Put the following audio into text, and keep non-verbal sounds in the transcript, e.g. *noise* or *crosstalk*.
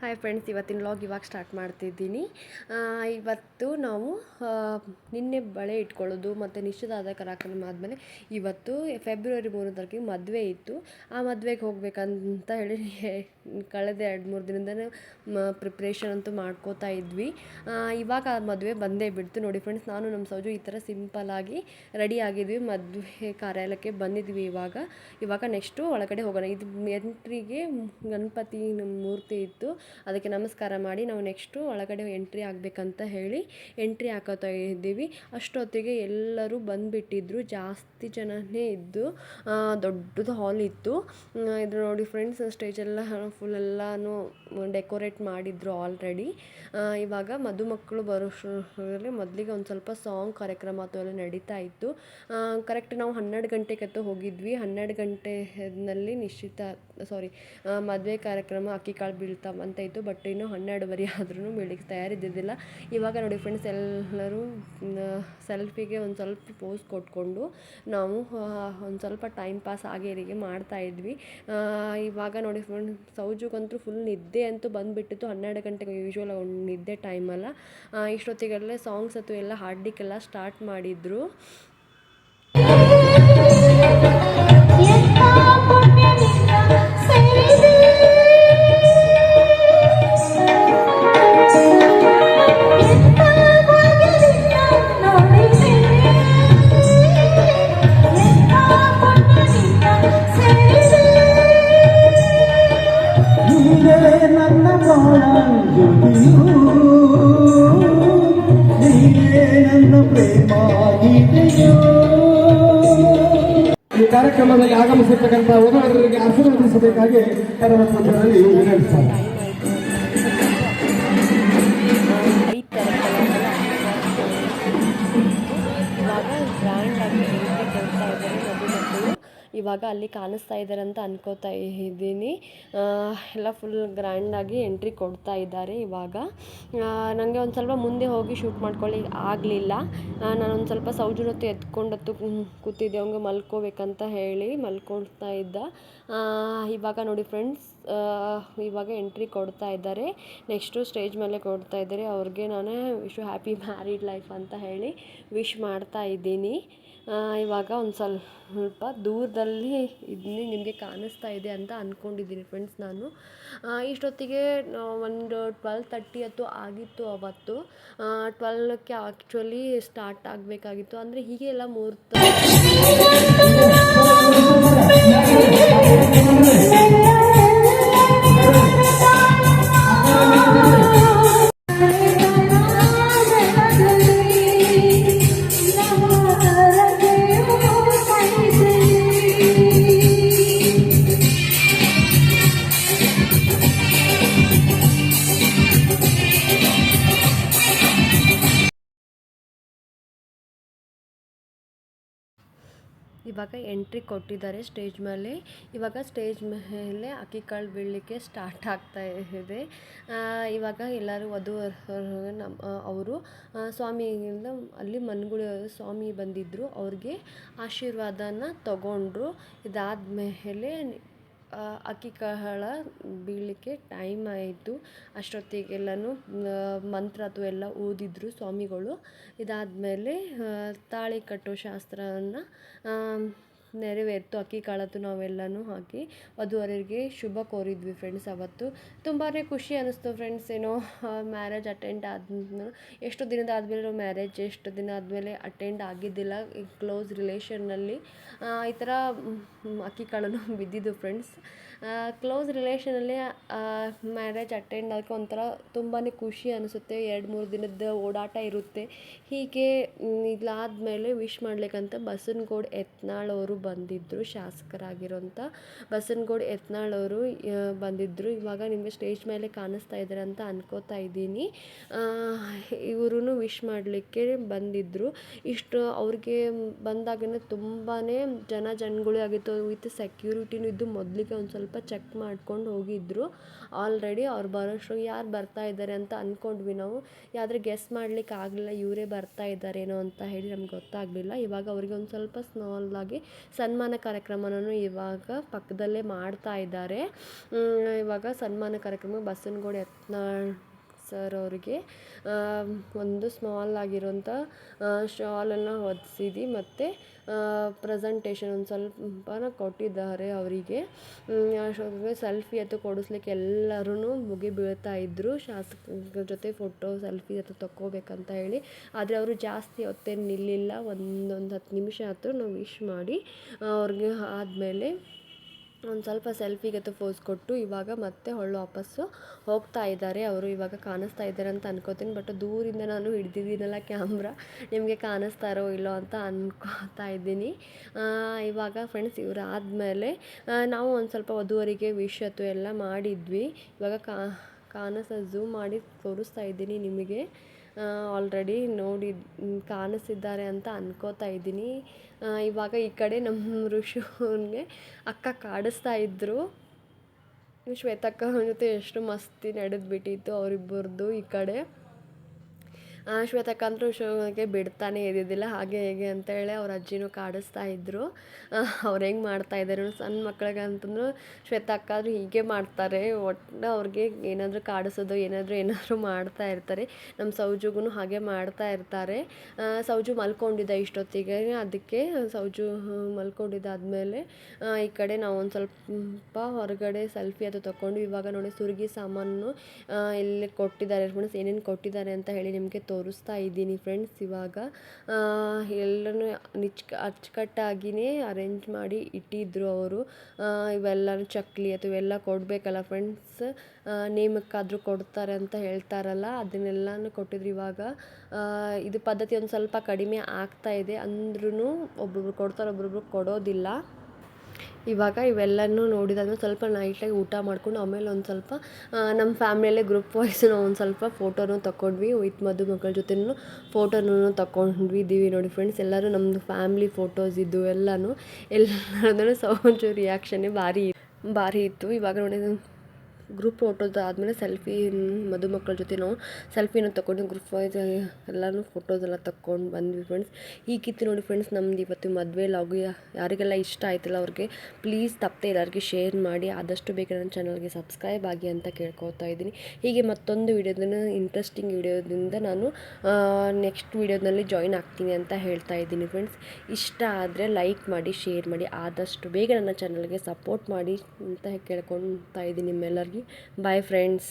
Hi friends ಇವತ್ತಿನ vlog ಇವಾಗ start ಮಾಡ್ತಿದ್ದೀನಿ. ಇವತ್ತು ನಾವು ನಿನ್ನೆ ಬಳೆ ಇಟ್ಕೊಳ್ಳೋದು ಮತ್ತು ನಿಶ್ಚಿತಾರ್ಥ ಕಾರ್ಯಕ್ರಮ ಆದಮೇಲೆ ಇವತ್ತು ಫೆಬ್ರವರಿ ಮೂರನೇ ತಾರೀಕಿಗೆ ಮದುವೆ ಇತ್ತು. ಆ ಮದುವೆಗೆ ಹೋಗ್ಬೇಕಂತ ಹೇಳಿ *laughs* ಕಳೆದ ಎರಡು ಮೂರು ದಿನದಿಂದನೇ ಪ್ರಿಪ್ರೇಷನ್ ಅಂತೂ ಮಾಡ್ಕೋತಾ ಇದ್ವಿ. ಇವಾಗ ಆ ಮದುವೆ ಬಂದೇ ಬಿಡ್ತು. ನೋಡಿ ಫ್ರೆಂಡ್ಸ್ ನಾನು ನಮ್ಮ ಸೌಜು ಈ ಥರ ಸಿಂಪಲ್ಲಾಗಿ ರೆಡಿ ಆಗಿದ್ವಿ. ಮದುವೆ ಕಾರ್ಯಾಲಯಕ್ಕೆ ಬಂದಿದ್ವಿ ಇವಾಗ. ಇವಾಗ ನೆಕ್ಸ್ಟು ಒಳಗಡೆ ಹೋಗೋಣ. ಇದು ಎಂಟ್ರಿಗೆ ಗಣಪತಿ ಮೂರ್ತಿ ಇತ್ತು. ಅದಕ್ಕೆ ನಮಸ್ಕಾರ ಮಾಡಿ ನಾವು ನೆಕ್ಸ್ಟು ಒಳಗಡೆ ಎಂಟ್ರಿ ಆಗಬೇಕಂತ ಹೇಳಿ ಎಂಟ್ರಿ ಹಾಕೋತಾ ಇದ್ದೀವಿ. ಅಷ್ಟೊತ್ತಿಗೆ ಎಲ್ಲರೂ ಬಂದುಬಿಟ್ಟಿದ್ರು, ಜಾಸ್ತಿ ಜನನೇ ಇದ್ದು ದೊಡ್ಡದು ಹಾಲ್ ಇತ್ತು. ಇದು ನೋಡಿ ಫ್ರೆಂಡ್ಸ್ ಸ್ಟೇಜೆಲ್ಲ ಫುಲ್ ಎಲ್ಲನೂ ಡೆಕೋರೇಟ್ ಮಾಡಿದ್ರು ಆಲ್ರೆಡಿ ಇವಾಗ ಮದುಮಕ್ಕಳು ಬರೋಷ್ಟರಲ್ಲಿ ಮೊದಲಿಗೆ ಒಂದು ಸ್ವಲ್ಪ ಸಾಂಗ್ ಕಾರ್ಯಕ್ರಮ ಅಥವಾ ನಡೀತಾ ಇತ್ತು. ಕರೆಕ್ಟ್ ನಾವು ಹನ್ನೆರಡು ಗಂಟೆಗೆ ಹೋಗಿದ್ವಿ. ಹನ್ನೆರಡು ಗಂಟೆನಲ್ಲಿ ನಿಶ್ಚಿತ ಸಾರಿ ಮದುವೆ ಕಾರ್ಯಕ್ರಮ ಅಕ್ಕಿ ಕಾಳು ಬೀಳ್ತಾವ ಅಂತ ಇತ್ತು ಬಟ್ ಇನ್ನೂ ಹನ್ನೆರಡುವರೆ ಆದ್ರೂ ಬೆಳಿಗ್ಗೆ ತಯಾರಿದ್ದಿದ್ದಿಲ್ಲ. ಇವಾಗ ನೋಡಿ ಫ್ರೆಂಡ್ಸ್ ಎಲ್ಲರೂ ಸೆಲ್ಫಿಗೆ ಒಂದು ಸ್ವಲ್ಪ ಪೋಸ್ ಕೊಟ್ಕೊಂಡು ನಾವು ಒಂದು ಸ್ವಲ್ಪ ಟೈಮ್ ಪಾಸ್ ಆಗಿ ಹೀಗೆ ಮಾಡ್ತಾ ಇದ್ವಿ. ಇವಾಗ ನೋಡಿ ಫ್ರೆಂಡ್ ಸೌಜುಗಂತೂ ಫುಲ್ ನಿದ್ದೆ ಅಂತೂ ಬಂದುಬಿಟ್ಟಿತ್ತು. ಹನ್ನೆರಡು ಗಂಟೆಗೆ ಯೂಶ್ವಲ್ ನಿದ್ದೆ ಟೈಮಲ್ಲ ಇಷ್ಟೊತ್ತಿಗೆಲ್ಲ ಸಾಂಗ್ಸ್ ಅಥವಾ ಎಲ್ಲ ಹಾಡಲಿಕ್ಕೆಲ್ಲ ಸ್ಟಾರ್ಟ್ ಮಾಡಿದರು. ಕಾರ್ಯಕ್ರಮದಲ್ಲಿ ಆಗಮಿಸಿರ್ತಕ್ಕಂಥ ವಧುವರರಿಗೆ ಆಶೀರ್ವದಿಸಬೇಕಾಗಿ ಕರವತ್ಮಂದಿರಲ್ಲಿ ವಿನಂತಿಸ್ತಾರೆ ಇವಾಗ ಅಲ್ಲಿ ಕಾಣಿಸ್ತಾ ಇದ್ದಾರೆ ಅಂತ ಅನ್ಕೋತಾ ಇದ್ದೀನಿ. ಎಲ್ಲ ಫುಲ್ ಗ್ರ್ಯಾಂಡಾಗಿ ಎಂಟ್ರಿ ಕೊಡ್ತಾ ಇದ್ದಾರೆ ಇವಾಗ. ನನಗೆ ಒಂದು ಸ್ವಲ್ಪ ಮುಂದೆ ಹೋಗಿ ಶೂಟ್ ಮಾಡ್ಕೊಳ್ಳಿ ಆಗಲಿಲ್ಲ. ನಾನು ಒಂದು ಸ್ವಲ್ಪ ಸೌಜನ್ಯತೆ ಎತ್ಕೊಂಡತ್ತು ಕೂತಿದ್ದೆ. ಅವ್ನಿಗೆ ಮಲ್ಕೋಬೇಕಂತ ಹೇಳಿ ಮಲ್ಕೊಳ್ತಾ ಇದ್ದ. ಇವಾಗ ನೋಡಿ ಫ್ರೆಂಡ್ಸ್ ಇವಾಗ ಎಂಟ್ರಿ ಕೊಡ್ತಾ ಇದ್ದಾರೆ. ನೆಕ್ಸ್ಟು ಸ್ಟೇಜ್ ಮೇಲೆ ಕೊಡ್ತಾ ಇದ್ದಾರೆ. ಅವ್ರಿಗೆ ನಾನು ವಿಶ್ ಹ್ಯಾಪಿ ಮ್ಯಾರಿಡ್ ಲೈಫ್ ಅಂತ ಹೇಳಿ ವಿಶ್ ಮಾಡ್ತಾ ಇದ್ದೀನಿ. ಇವಾಗ ಒಂದು ಸ್ವಲ್ಪ ದೂರದಲ್ಲಿ ಇಲ್ಲಿ ನಿಮಗೆ ಕಾಣಿಸ್ತಾ ಇದೆ ಅಂತ ಅಂದ್ಕೊಂಡಿದ್ದೀನಿ ಫ್ರೆಂಡ್ಸ್ ನಾನು. ಇಷ್ಟೊತ್ತಿಗೆ ಒಂದು ಟ್ವೆಲ್ ತರ್ಟಿ ಹತ್ತು ಆಗಿತ್ತು ಅವತ್ತು. ಟ್ವೆಲ್ಕ್ಕೆ ಆ್ಯಕ್ಚುಲಿ ಸ್ಟಾರ್ಟ್ ಆಗಬೇಕಾಗಿತ್ತು. ಅಂದರೆ ಹೀಗೆ ಎಲ್ಲ ಮುಹೂರ್ತ ಇವಾಗ ಎಂಟ್ರಿ ಕೊಟ್ಟಿದ್ದಾರೆ ಸ್ಟೇಜ್ ಮೇಲೆ ಇವಾಗ ಸ್ಟೇಜ್ ಮೇಲೆ ಅಕ್ಕಿ ಕಾಳು ಬೀಳಲಿಕ್ಕೆ ಸ್ಟಾರ್ಟ್ ಆಗ್ತಾ ಇದೆ. ಇವಾಗ ಎಲ್ಲರೂ ವಧು ನಮ್ಮ ಅವರು ಸ್ವಾಮಿಯಿಂದ ಅಲ್ಲಿ ಮನ್ಗುಳಿ ಸ್ವಾಮಿ ಬಂದಿದ್ದರು ಅವ್ರಿಗೆ ಆಶೀರ್ವಾದನ ತಗೊಂಡ್ರು. ಇದಾದಮೇಲೆ ಆ, ಅಕ್ಕಿ ಕಾಳ ಬೀಳಲಿಕ್ಕೆ ಟೈಮ್ ಆಯಿತು. ಅಷ್ಟೊತ್ತಿಗೆಲ್ಲನೂ ಮಂತ್ರ ಅದು ಎಲ್ಲ ಓದಿದ್ರು ಸ್ವಾಮಿಗಳು. ಇದಾದಮೇಲೆ ತಾಳಿ ಕಟ್ಟೋ ಶಾಸ್ತ್ರವನ್ನು ನೆರವೇರ್ತು ಅಕ್ಕಿ, ಕಾಳತ್ತು ನಾವೆಲ್ಲನೂ ಹಾಕಿ ವಧುವರರಿಗೆ ಶುಭ ಕೋರಿದ್ವಿ ಫ್ರೆಂಡ್ಸ್ ಅವತ್ತು. ತುಂಬಾ ಖುಷಿ ಅನ್ನಿಸ್ತು ಫ್ರೆಂಡ್ಸ್ ಏನೋ ಮ್ಯಾರೇಜ್ ಅಟೆಂಡ್ ಆದ ಎಷ್ಟು ದಿನದ ಆದಮೇಲೆ ಮ್ಯಾರೇಜ್ ಎಷ್ಟು ದಿನ ಆದಮೇಲೆ ಅಟೆಂಡ್ ಆಗಿದ್ದಿಲ್ಲ ಕ್ಲೋಸ್ ರಿಲೇಷನ್ನಲ್ಲಿ ಈ ಥರ ಅಕ್ಕಿ, ಕಾಳನ್ನು ಬಿದ್ದಿದ್ದು ಫ್ರೆಂಡ್ಸ್ ಕ್ಲೋಸ್ ರಿಲೇಷನಲ್ಲಿ ಮ್ಯಾರೇಜ್ ಅಟೆಂಡ್ ಅದಕ್ಕೆ ಒಂಥರ ತುಂಬಾ ಖುಷಿ ಅನಿಸುತ್ತೆ. ಎರಡು, ಮೂರು ದಿನದ ಓಡಾಟ ಇರುತ್ತೆ. ಹೀಗೆ ಇದಾದಮೇಲೆ ವಿಶ್ ಮಾಡಲಿಕ್ಕಂತ ಬಸನಗೋಡು ಎತ್ನಾಳು ಅವರು ಬಂದಿದ್ದರು ಶಾಸಕರಾಗಿರೋಂಥ ಬಸನಗೌಡ ಯತ್ನಾಳ್ ಅವರು ಬಂದಿದ್ದರು ಇವಾಗ ನಿಮಗೆ ಸ್ಟೇಜ್ ಮೇಲೆ ಕಾಣಿಸ್ತಾ ಇದ್ದಾರೆ ಅಂತ ಅನ್ಕೋತಾ ಇದ್ದೀನಿ. ಇವರು ವಿಶ್ ಮಾಡಲಿಕ್ಕೆ ಬಂದಿದ್ದರು ಇಷ್ಟು ಅವ್ರಿಗೆ ಬಂದಾಗನೇ ತುಂಬಾ ಜನ ಜನಗಳು ಆಗಿತ್ತು. ವಿತ್ ಸೆಕ್ಯೂರಿಟಿನೂ ಇದ್ದು ಮೊದಲಿಗೆ ಒಂದು ಸ್ವಲ್ಪ ಚೆಕ್ ಮಾಡ್ಕೊಂಡು ಹೋಗಿದ್ದರು ಆಲ್ರೆಡಿ ಅವ್ರು ಬರೋಷ್ಟು ಯಾರು ಬರ್ತಾ ಇದ್ದಾರೆ ಅಂತ ಅಂದ್ಕೊಂಡ್ವಿ ನಾವು. ಯಾವ್ದಾರು ಗೆಸ್ ಮಾಡ್ಲಿಕ್ಕೆ ಆಗಲಿಲ್ಲ, ಇವರೇ ಬರ್ತಾ ಇದ್ದಾರೇನೋ ಅಂತ ಹೇಳಿ ನಮ್ಗೆ ಗೊತ್ತಾಗಲಿಲ್ಲ. ಇವಾಗ ಅವ್ರಿಗೆ ಒಂದು ಸ್ವಲ್ಪ ಸ್ಮಾಲ್ ಆಗಿ ಸನ್ಮಾನ ಕಾರ್ಯಕ್ರಮನೂ ಇವಾಗ ಪಕ್ಕದಲ್ಲೇ ಮಾಡ್ತಾ ಇದ್ದಾರೆ. ಇವಾಗ ಸನ್ಮಾನ ಕಾರ್ಯಕ್ರಮ ಬಸವನಗೌಡ ಯತ್ನಾಳ್ ಸರ್ ಅವರಿಗೆ ಒಂದು ಸ್ಮಾಲ್ ಆಗಿರೋಂಥ ಶಾಲನ್ನು ಹೊದಿಸಿದ್ದು ಮತ್ತು ಪ್ರೆಸೆಂಟೇಷನ್ ಒಂದು ಸ್ವಲ್ಪನ ಕೊಟ್ಟಿದ್ದಾರೆ ಅವರಿಗೆ. ಸೆಲ್ಫಿ ಅಥವಾ ಕೊಡಿಸ್ಲಿಕ್ಕೆ ಎಲ್ಲರೂ ಮುಗಿ ಬೀಳ್ತಾ ಇದ್ದರು ಶಾಸಕರ ಜೊತೆ ಫೋಟೋ ಸೆಲ್ಫಿ ಅಥವಾ ತಗೋಬೇಕಂತ ಹೇಳಿ. ಆದರೆ ಅವರು ಜಾಸ್ತಿ ಹೊತ್ತೇನು ನಿಲ್ಲಿಲ್ಲ. ಒಂದೊಂದು ಹತ್ತು ನಿಮಿಷ ಆದರೂ ನಾವು ವಿಶ್ ಮಾಡಿ ಅವ್ರಿಗೆ ಆದಮೇಲೆ ಒಂದು ಸ್ವಲ್ಪ ಸೆಲ್ಫಿಗೆ ಫೋಸ್ ಕೊಟ್ಟು ಇವಾಗ ಮತ್ತೆ ಹೊಳ್ಳು ವಾಪಸ್ಸು ಹೋಗ್ತಾ ಇದ್ದಾರೆ. ಅವರು ಇವಾಗ ಕಾಣಿಸ್ತಾ ಇದ್ದಾರೆ ಅಂತ ಅನ್ಕೋತೀನಿ. ಬಟ್ ದೂರಿಂದ ನಾನು ಹಿಡ್ದಿದ್ದೀನಲ್ಲ ಕ್ಯಾಮ್ರಾ ನಿಮಗೆ ಕಾಣಿಸ್ತಾರೋ ಇಲ್ಲೋ ಅಂತ ಅನ್ಕೋತಾ ಇದ್ದೀನಿ. ಇವಾಗ ಫ್ರೆಂಡ್ಸ್ ಇವರು ಆದಮೇಲೆ ನಾವು ಒಂದು ಸ್ವಲ್ಪ ವಧುವರಿಗೆ ವಿಶ್ ಅಥವಾ ಎಲ್ಲ ಮಾಡಿದ್ವಿ. ಇವಾಗ ಕಾ ಕಾಣಿಸ ಝೂಮ್ ಮಾಡಿ ತೋರಿಸ್ತಾ ಇದ್ದೀನಿ ನಿಮಗೆ. ಆಲ್ರೆಡಿ ನೋಡಿ, ಕಾಣಿಸಿದ್ದಾರೆ ಅಂತ ಅನ್ಕೋತಾ ಇದ್ದೀನಿ. ಇವಾಗ ಈ ಕಡೆ ನಮ್ಮ ಋಷಿಗೆ ಅಕ್ಕ ಕಾಡಿಸ್ತಾ ಇದ್ದರು ಶ್ವೇತಕ್ಕ ಜೊತೆ ಎಷ್ಟು ಮಸ್ತಿ ನಡೆದು ಬಿಟ್ಟಿತ್ತು ಅವರಿಬ್ಬರದು ಈ ಕಡೆ. ಶ್ವೇತಕ್ಕ ಅಂತೂ ಶೋಗೆ ಬಿಡ್ತಾನೆ ಇದ್ದಿದ್ದಿಲ್ಲ, ಹಾಗೆ ಹೇಗೆ ಅಂತೇಳಿ ಅವ್ರ ಅಜ್ಜಿನೂ ಕಾಡಿಸ್ತಾ ಇದ್ದರು ಅವ್ರು ಹೆಂಗೆ ಮಾಡ್ತಾ ಇದ್ದಾರೆ ಸಣ್ಣ ಮಕ್ಳಿಗೆ ಅಂತಂದ್ರು ಹೀಗೆ ಮಾಡ್ತಾರೆ. ಒಟ್ಟು ಅವ್ರಿಗೆ ಏನಾದರೂ ಕಾಡಿಸೋದು, ಏನಾದರೂ ಏನಾದರೂ ಮಾಡ್ತಾ ಇರ್ತಾರೆ. ನಮ್ಮ ಸೌಜುಗೂ ಹಾಗೆ ಮಾಡ್ತಾ ಇರ್ತಾರೆ. ಸೌಜು ಮಲ್ಕೊಂಡಿದ್ದ ಇಷ್ಟೊತ್ತಿಗೆ. ಅದಕ್ಕೆ ಸೌಜು ಮಲ್ಕೊಂಡಿದ್ದಾದಮೇಲೆ ಈ ಕಡೆ ನಾವು ಒಂದು ಸ್ವಲ್ಪ ಹೊರಗಡೆ ಸೆಲ್ಫಿ ಅದು ತೊಗೊಂಡು ಇವಾಗ ನೋಡಿ ಸುರ್ಗಿ ಸಾಮಾನು ಇಲ್ಲಿ ಕೊಟ್ಟಿದ್ದಾರೆ. ಫ್ರೆಂಡ್ಸ್ ಏನೇನು ಕೊಟ್ಟಿದ್ದಾರೆ ಅಂತ ಹೇಳಿ ನಿಮಗೆ ತೋರಿಸ್ತಾ ಇದ್ದೀನಿ ಫ್ರೆಂಡ್ಸ್ ಇವಾಗ. ಎಲ್ಲನೂ ನಿಚ್ ಅಚ್ಚುಕಟ್ಟಾಗಿಯೇ ಅರೇಂಜ್ ಮಾಡಿ ಇಟ್ಟಿದ್ದರು ಅವರು. ಇವೆಲ್ಲನೂ ಚಕ್ಲಿ ಅಥವಾ ಇವೆಲ್ಲ ಕೊಡಬೇಕಲ್ಲ ಫ್ರೆಂಡ್ಸ್? ನೇಮಕ್ಕಾದರೂ ಕೊಡ್ತಾರೆ ಅಂತ ಹೇಳ್ತಾರಲ್ಲ, ಅದನ್ನೆಲ್ಲನೂ ಕೊಟ್ಟಿದ್ರು ಇವಾಗ. ಇದು ಪದ್ಧತಿ ಒಂದು ಸ್ವಲ್ಪ ಕಡಿಮೆ ಆಗ್ತಾ ಇದೆ. ಅಂದ್ರೂ ಒಬ್ಬೊಬ್ರು ಕೊಡ್ತಾರೆ ಒಬ್ಬೊಬ್ರು ಕೊಡೋದಿಲ್ಲ. ಇವಾಗ ಇವೆಲ್ಲನೂ ನೋಡಿದಾದ್ಮೇಲೆ ಸ್ವಲ್ಪ ನೈಟಾಗಿ ಊಟ ಮಾಡ್ಕೊಂಡು ಆಮೇಲೆ ಒಂದು ಸ್ವಲ್ಪ ನಮ್ಮ ಫ್ಯಾಮಿಲಿಯಲ್ಲೇ ಗ್ರೂಪ್ ವೈಸ್ ನಾವು ಒಂದು ಸ್ವಲ್ಪ ಫೋಟೋನೂ ತಗೊಂಡ್ವಿ ವಿತ್ ಮದುಮಕ್ಕಳ ಜೊತೆನೂ ಫೋಟೋನೂ ತಗೊಂಡ್ವಿ ಇದ್ದೀವಿ ನೋಡಿ ಫ್ರೆಂಡ್ಸ್ ಎಲ್ಲರೂ ನಮ್ಮದು ಫ್ಯಾಮ್ಲಿ ಫೋಟೋಸ್ ಇದ್ದು ಎಲ್ಲನೂ ಎಲ್ಲರೂ ಸೌಂಡ್ ರಿಯಾಕ್ಷನ್ನೇ ಭಾರಿ ಭಾರಿ ಇತ್ತು. ಇವಾಗ ನೋಡಿ ಗ್ರೂಪ್ ಫೋಟೋಸ್ ಆದಮೇಲೆ ಸೆಲ್ಫಿ ಮದುಮಕ್ಕಳ ಜೊತೆ ನಾವು ಸೆಲ್ಫಿನ ತಗೊಂಡು ಗ್ರೂಪ್ ವೈಸ್ ಎಲ್ಲನೂ ಫೋಟೋಸ್ ಎಲ್ಲ ತಕೊಂಡು ಬಂದ್ವಿ ಫ್ರೆಂಡ್ಸ್ ಹೀಗಿತ್ತು ನೋಡಿ ಫ್ರೆಂಡ್ಸ್ ನಮ್ದು ಇವತ್ತು ಮದುವೆ ಲಾಗು ಯಾರಿಗೆಲ್ಲ ಇಷ್ಟ ಆಯ್ತಲ್ಲ ಅವ್ರಿಗೆ ಪ್ಲೀಸ್ ತಪ್ಪದೆ ಎಲ್ಲರಿಗೆ ಶೇರ್ ಮಾಡಿ, ಆದಷ್ಟು ಬೇಗ ನನ್ನ ಚಾನಲ್ಗೆ ಸಬ್ಸ್ಕ್ರೈಬ್ ಆಗಿ ಅಂತ ಕೇಳ್ಕೊತಾ ಇದ್ದೀನಿ. ಹೀಗೆ ಮತ್ತೊಂದು ವಿಡಿಯೋದನ್ನು ಇಂಟ್ರೆಸ್ಟಿಂಗ್ ವಿಡಿಯೋದಿಂದ ನಾನು ನೆಕ್ಸ್ಟ್ ವಿಡಿಯೋದಲ್ಲಿ ಜಾಯಿನ್ ಆಗ್ತೀನಿ ಅಂತ ಹೇಳ್ತಾ ಇದ್ದೀನಿ ಫ್ರೆಂಡ್ಸ್ ಇಷ್ಟ ಆದರೆ ಲೈಕ್ ಮಾಡಿ ಶೇರ್ ಮಾಡಿ, ಆದಷ್ಟು ಬೇಗ ನನ್ನ ಚಾನಲ್ಗೆ ಸಪೋರ್ಟ್ ಮಾಡಿ ಅಂತ ಕೇಳ್ಕೊತಾ ಇದ್ದೀನಿ ನಿಮ್ಮೆಲ್ಲರಿಗೆ. Bye friends